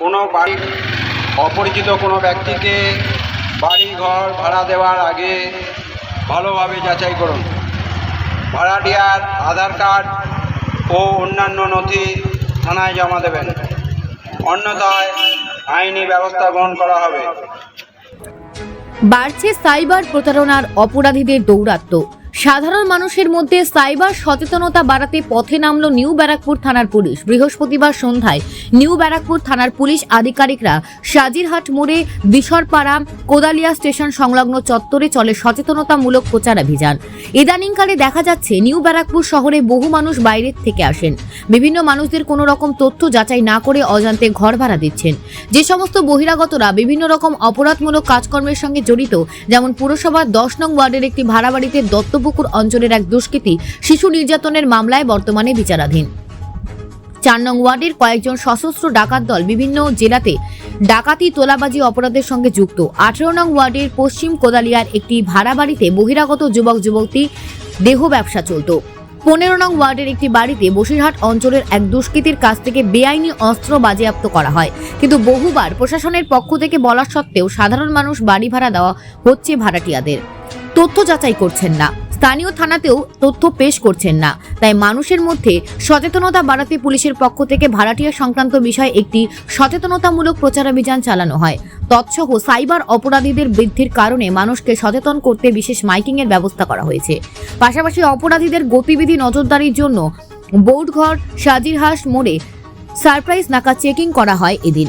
কোনো বাড়ির অপরিচিত কোনো ব্যক্তিকে বাড়ি ঘর ভাড়া দেওয়ার আগে ভালোভাবে যাচাই করুন। ভাড়াটিয়ার আধার কার্ড ও অন্যান্য নথি থানায় জমা দেবেন। অন্যথায় আইনি ব্যবস্থা গ্রহণ করা হবে। বাড়ছে সাইবার প্রতারণার অপরাধীদের দৌরাত্ম্য। সাধারণ মানুষের মধ্যে সাইবার সচেতনতা বাড়াতে পথে নামল নিউ ব্যারাকপুর থানার পুলিশ। বৃহস্পতিবার সন্ধ্যায় নিউ ব্যারাকপুর থানার পুলিশ আধিকারিকরা সাজিরহাট মোড়ে বিশরপাড়া কোদালিয়া স্টেশন সংলগ্ন চত্বরে চলে সচেতনতামূলক প্রচারাভিযান ইদানিংকালে দেখা যাচ্ছে নিউ ব্যারাকপুর শহরে বহু মানুষ বাইরের থেকে আসেন। বিভিন্ন মানুষদের কোনো রকম তথ্য যাচাই না করে অজান্তে ঘর ভাড়া দিচ্ছেন। যে সমস্ত বহিরাগতরা বিভিন্ন রকম অপরাধমূলক কাজকর্মের সঙ্গে জড়িত, যেমন পুরসভার দশ নং ওয়ার্ডের একটি ভাড়া বাড়িতে দত্তপুকুর অঞ্চলের এক দুষ্কৃতী শিশু নির্যাতনের মামলায় বর্তমানে বিচারাধীন। চার নং ওয়ার্ডের কয়েকজন সশস্ত্র ডাকাত দল বিভিন্ন জেলাতে ডাকাতি, তোলাবাজি অপরাধের সঙ্গে যুক্ত। আঠেরো নং ওয়ার্ডের পশ্চিম কোদালিয়ার একটি ভাড়া বাড়িতে বহিরাগত যুবক, যুবতী দেহ ব্যবসা চলত। পনেরো নং ওয়ার্ডের একটি বাড়িতে বসিরহাট অঞ্চলের এক দুষ্কৃতীর কাছ থেকে বেআইনি অস্ত্র বাজেয়াপ্ত করা হয়। কিন্তু বহুবার প্রশাসনের পক্ষ থেকে বলা সত্ত্বেও সাধারণ মানুষ বাড়ি ভাড়া দেওয়া হচ্ছে ভাড়াটিয়াদের। তথ্য যাচাই করছেন না। স্থানীয় থানাতেও তথ্য পেশ করছেন না। তাই মানুষের মধ্যে সচেতনতা বাড়াতে পুলিশের পক্ষ থেকে ভাড়াটিয়া সংক্রান্ত বিষয়ে একটি সচেতনতামূলক প্রচারাভিযান চালানো হয়। তৎসহ সাইবার অপরাধীদের বৃদ্ধির কারণে মানুষকে সচেতন করতে বিশেষ মাইকিংয়ের ব্যবস্থা করা হয়েছে। পাশাপাশি অপরাধীদের গতিবিধি নজরদারির জন্য বোর্ডঘর সাজিরহাস মোড়ে সারপ্রাইজ নাকা চেকিং করা হয় এদিন।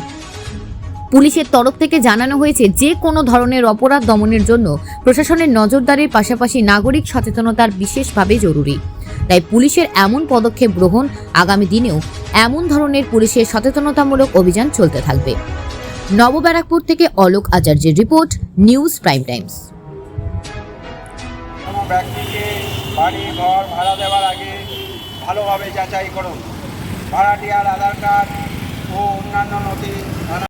পুলিশের তরফ থেকে জানানো হয়েছে যে কোনো ধরনের অপরাধ দমনের জন্য প্রশাসনের নজরদারির পাশাপাশি নাগরিক সচেতনতার বিশেষভাবে জরুরি। তাই পুলিশের এমন পদক্ষেপ গ্রহণ আগামী দিনেও এমন ধরনের পুলিশের সচেতনতামূলক অভিযান চলতে থাকবে। নবব্যারাকপুর থেকে অলোক আচার্যের রিপোর্ট, নিউজ প্রাইম টাইমস। বাড়ি, ঘর ভাড়া দেওয়ার আগে ভালোভাবে যাচাই করুন। ভাড়াটিয়ার আধার কার্ড ও অন্যান্য নথি